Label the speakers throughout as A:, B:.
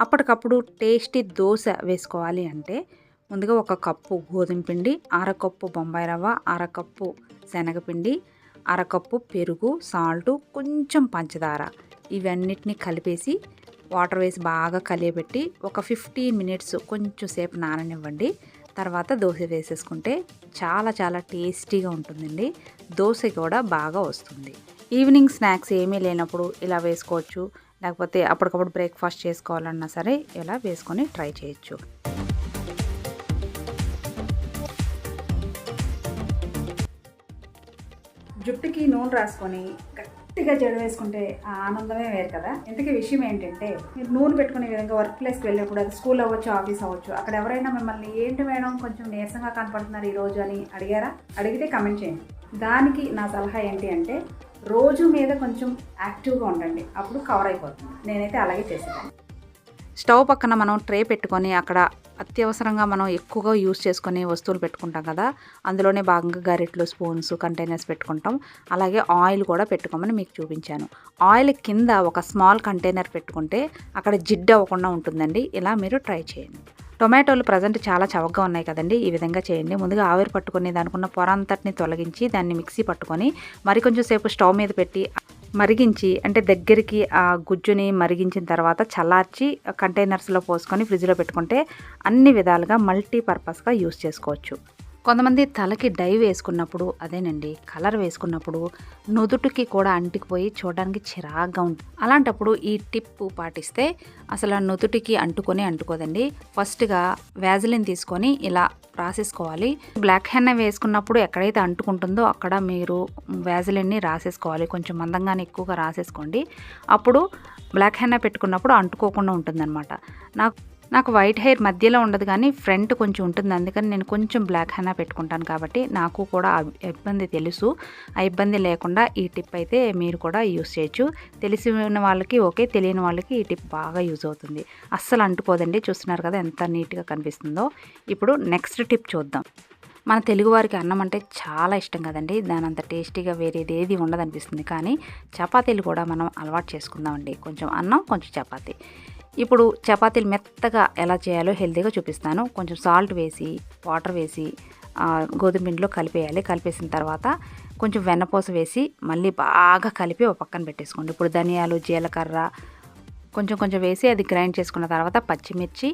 A: అప్పటికప్పుడు టేస్టీ దోశ వేసుకోవాలి అంటే ముందుగా ఒక కప్పు గోధుమ పిండి అరకప్పు బొంబాయి రవ్వ అరకప్పు శనగపిండి అరకప్పు పెరుగు సాల్టు కొంచెం పంచదార ఇవన్నిటిని కలిపేసి వాటర్ వేసి బాగా కలియబెట్టి ఒక ఫిఫ్టీన్ మినిట్స్ కొంచెం సేపు నాననివ్వండి. తర్వాత దోశ వేసేసుకుంటే చాలా చాలా టేస్టీగా ఉంటుందండి. దోశ కూడా బాగా వస్తుంది. ఈవినింగ్ స్నాక్స్ ఏమీ లేనప్పుడు ఇలా వేసుకోవచ్చు. లేకపోతే అప్పటికప్పుడు బ్రేక్ఫాస్ట్ చేసుకోవాలన్నా సరే ఇలా వేసుకొని ట్రై చేయొచ్చు. జుట్టుకి నూనె రాసుకొని గట్టిగా జడ వేసుకుంటే ఆ ఆనందమే వేరు కదా. ఇంతకీ విషయం ఏంటంటే మీరు నూనె పెట్టుకునే విధంగా వర్క్ ప్లేస్కి వెళ్ళేప్పుడు అది స్కూల్ అవ్వచ్చు ఆఫీస్ అవ్వచ్చు అక్కడ ఎవరైనా మిమ్మల్ని ఏంటి మేడం కొంచెం నీరసంగా కనపడుతున్నారు ఈరోజు అని అడిగారా? అడిగితే కమెంట్ చేయండి. దానికి నా సలహా ఏంటి అంటే రోజు మీద కొంచెం యాక్టివ్గా ఉండండి. అప్పుడు కవర్ అయిపోతుంది. నేనైతే అలాగే చేసేదాన్ని. స్టవ్ పక్కన మనం ట్రే పెట్టుకొని అక్కడ అత్యవసరంగా మనం ఎక్కువగా యూస్ చేసుకునే వస్తువులు పెట్టుకుంటాం కదా అందులోనే భాగంగా గరిట్లు స్పూన్స్ కంటైనర్స్ పెట్టుకుంటాం. అలాగే ఆయిల్ కూడా పెట్టుకోమని మీకు చూపించాను. ఆయిల్ కింద ఒక స్మాల్ కంటైనర్ పెట్టుకుంటే అక్కడ జిడ్ అవ్వకుండా ఉంటుందండి. ఇలా మీరు ట్రై చేయండి. టొమాటోలు ప్రజెంట్ చాలా చవకగా ఉన్నాయి కదండి. ఈ విధంగా చేయండి. ముందుగా ఆవిరి పట్టుకుని దానికున్న పొర అంతటిని తొలగించి దాన్ని మిక్సీ పట్టుకొని మరి కొంచెం సేపు స్టవ్ మీద పెట్టి మరిగించి అంటే దగ్గరికి ఆ గుజ్జుని మరిగించిన తర్వాత చల్లార్చి కంటైనర్స్లో పోసుకొని ఫ్రిడ్జ్లో పెట్టుకుంటే అన్ని విధాలుగా మల్టీపర్పస్గా యూస్ చేసుకోవచ్చు. కొంతమంది తలకి డై వేసుకున్నప్పుడు అదేనండి కలర్ వేసుకున్నప్పుడు నుదుటికి కూడా అంటుకుపోయి చూడడానికి చిరాగ్గా ఉంటుంది. అలాంటప్పుడు ఈ టిప్ పాటిస్తే అసలు నుదుటికి అంటుకొని అంటుకోదండి. ఫస్ట్గా వ్యాజిలిన్ తీసుకొని ఇలా రాసేసుకోవాలి. బ్లాక్ హెన్న వేసుకున్నప్పుడు ఎక్కడైతే అంటుకుంటుందో అక్కడ మీరు వ్యాజిలిన్ని రాసేసుకోవాలి. కొంచెం మందంగానే ఎక్కువగా రాసేసుకోండి. అప్పుడు బ్లాక్ హెన్న పెట్టుకున్నప్పుడు అంటుకోకుండా ఉంటుందన్నమాట. నాకు నాకు వైట్ హెయిర్ మధ్యలో ఉండదు కానీ ఫ్రంట్ కొంచెం ఉంటుంది. అందుకని నేను కొంచెం బ్లాక్ హెనా పెట్టుకుంటాను కాబట్టి నాకు కూడా ఇబ్బంది తెలుసు. ఆ ఇబ్బంది లేకుండా ఈ టిప్ అయితే మీరు కూడా యూస్ చేయొచ్చు. తెలిసిన వాళ్ళకి ఓకే తెలియని వాళ్ళకి ఈ టిప్ బాగా యూజ్ అవుతుంది. అస్సలు అంటుకోదండి. చూస్తున్నారు కదా ఎంత నీట్గా కనిపిస్తుందో. ఇప్పుడు నెక్స్ట్ టిప్ చూద్దాం. మన తెలుగువారికి అన్నం అంటే చాలా ఇష్టం కదండి. దాని అంత టేస్టీగా వేరేది ఏది ఉండదనిపిస్తుంది. కానీ చపాతీలు కూడా మనం అలవాటు చేసుకుందామండి. కొంచెం అన్నం కొంచెం చపాతీ. ఇప్పుడు చపాతీలు మెత్తగా ఎలా చేయాలో హెల్తీగా చూపిస్తాను. కొంచెం సాల్ట్ వేసి వాటర్ వేసి గోధుమ పిండిలో కలిపేయాలి. కలిపేసిన తర్వాత కొంచెం వెన్నపూస వేసి మళ్ళీ బాగా కలిపి ఒక పక్కన పెట్టేసుకోండి. ఇప్పుడు ధనియాలు జీలకర్ర కొంచెం కొంచెం వేసి అది గ్రైండ్ చేసుకున్న తర్వాత పచ్చిమిర్చి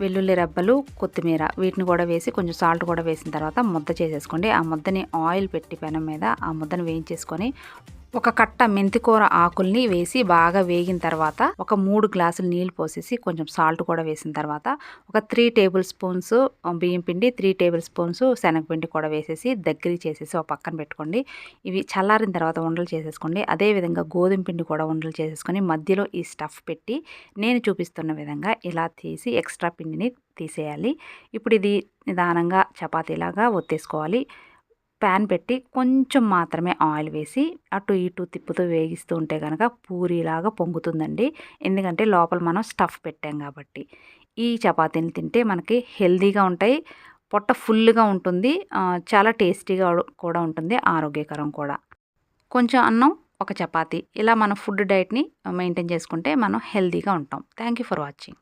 A: వెల్లుల్లి రెబ్బలు కొత్తిమీర వీటిని కూడా వేసి కొంచెం సాల్ట్ కూడా వేసిన తర్వాత ముద్ద చేసేసుకోండి. ఆ ముద్దని ఆయిల్ పెట్టి పెనం మీద ఆ ముద్దను వేయించేసుకొని ఒక కట్ట మెంతికూర ఆకుల్ని వేసి బాగా వేగిన తర్వాత ఒక మూడు గ్లాసులు నీళ్ళు పోసేసి కొంచెం సాల్ట్ కూడా వేసిన తర్వాత ఒక త్రీ టేబుల్ స్పూన్స్ బియ్యం పిండి త్రీ టేబుల్ స్పూన్స్ శనగపిండి కూడా వేసేసి దగ్గర చేసేసి ఒక పక్కన పెట్టుకోండి. ఇవి చల్లారిన తర్వాత ఉండలు చేసేసుకోండి. అదేవిధంగా గోధుమ పిండి కూడా ఉండలు చేసేసుకొని మధ్యలో ఈ స్టఫ్ పెట్టి నేను చూపిస్తున్న విధంగా ఇలా తీసి ఎక్స్ట్రా పిండిని తీసేయాలి. ఇప్పుడు ఇది నిదానంగా చపాతీలాగా ఒత్తేసుకోవాలి. ప్యాన్ పెట్టి కొంచెం మాత్రమే ఆయిల్ వేసి అటు ఇటు తిప్పుతూ వేగిస్తూ ఉంటే కనుక పూరీలాగా పొంగుతుందండి. ఎందుకంటే లోపల మనం స్టఫ్ పెట్టాం కాబట్టి. ఈ చపాతీని తింటే మనకి హెల్దీగా ఉంటాయి పొట్ట ఫుల్గా ఉంటుంది చాలా టేస్టీగా కూడా ఉంటుంది ఆరోగ్యకరం కూడా. కొంచెం అన్నం ఒక చపాతీ ఇలా మన ఫుడ్ డైట్ని మెయింటైన్ చేసుకుంటే మనం హెల్దీగా ఉంటాం. Thank you for watching.